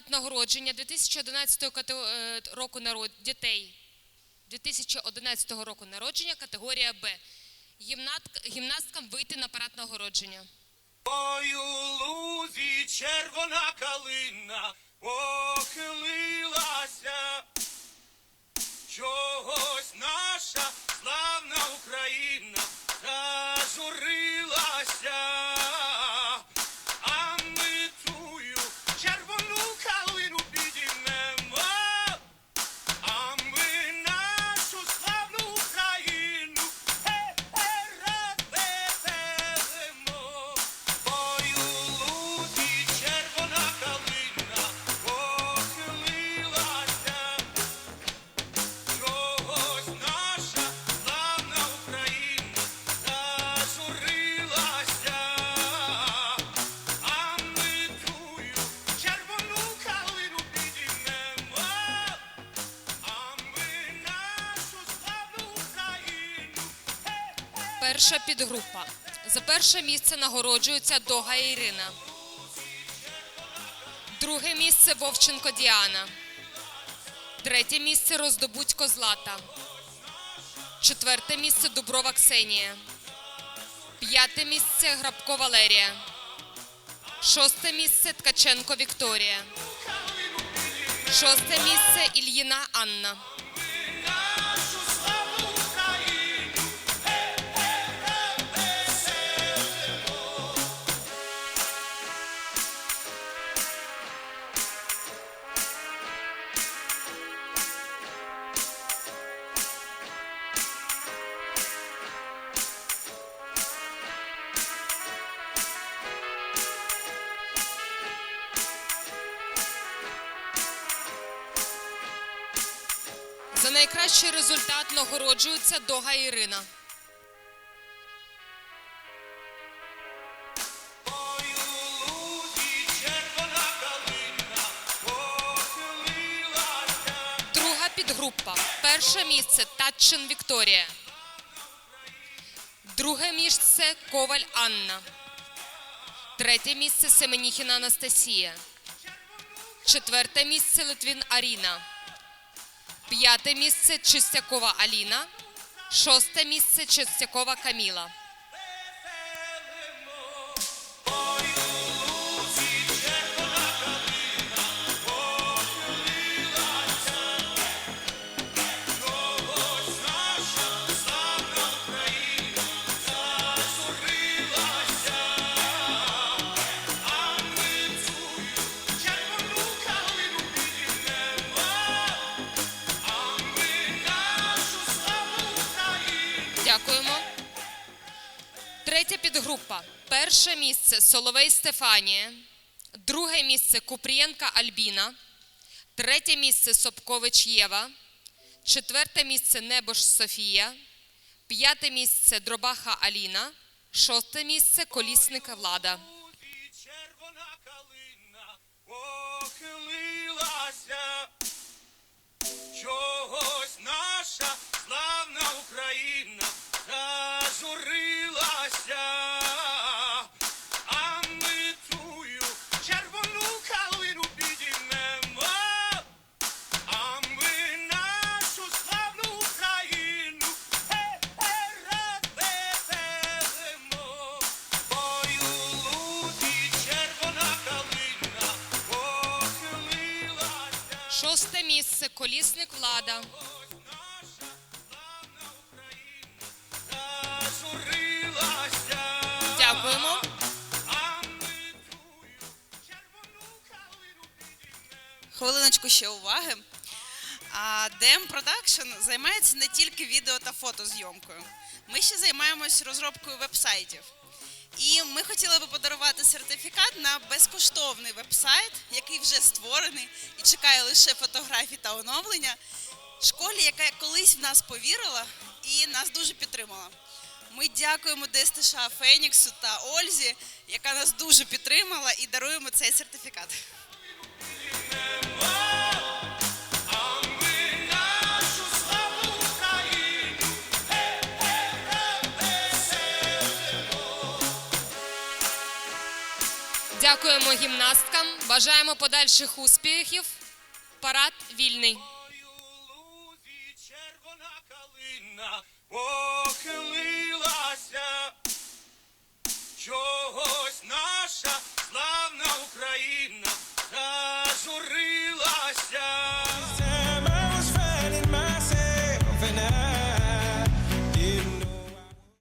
апарат нагородження 2011 е, року народ... дітей 2011 року народження категорія Б. Гімнат... Гімнасткам вийти на парад нагородження. Ой, у лузі червона калина похилилася. Чогось Перша підгрупа. За перше місце нагороджується Дога Ірина. Друге місце Вовченко Діана. Третє місце Роздобудько Злата. Четверте місце Дуброва Ксенія. П'яте місце Грабко Валерія. Шосте місце Ткаченко Вікторія. Шосте місце Ільїна Анна. Найкращий результат нагороджується Дога Ірина. Друга підгрупа. Перше місце Татчин Вікторія. Друге місце Коваль Анна. Третє місце Семеніхіна Анастасія. Четверте місце Литвін Аріна. П'яте місце Чистякова Аліна. Шосте місце Чистякова Каміла. Третя підгрупа. Перше місце Соловей Стефанія. Друге місце Купрієнка Альбіна. Третє місце Сопкович Єва. Четверте місце Небош Софія. П'яте місце Дробаха Аліна. Шосте місце Колісника Влада. Шосте місце Колісник Влада. Дякуємо. Хвилиночку ще уваги. А DM Production займається не тільки відео та фотозйомкою. Ми ще займаємось розробкою вебсайтів. І ми хотіли би подарувати сертифікат на безкоштовний вебсайт, який вже створений і чекає лише фотографій та оновлення. Школі, яка колись в нас повірила і нас дуже підтримала. Ми дякуємо ДСТШ Феніксу та Ользі, яка нас дуже підтримала, і даруємо цей сертифікат. Дякуємо гімнасткам. Бажаємо подальших успіхів. Парад вільний. Червона калина похилилася. Чогось наша славна Україна.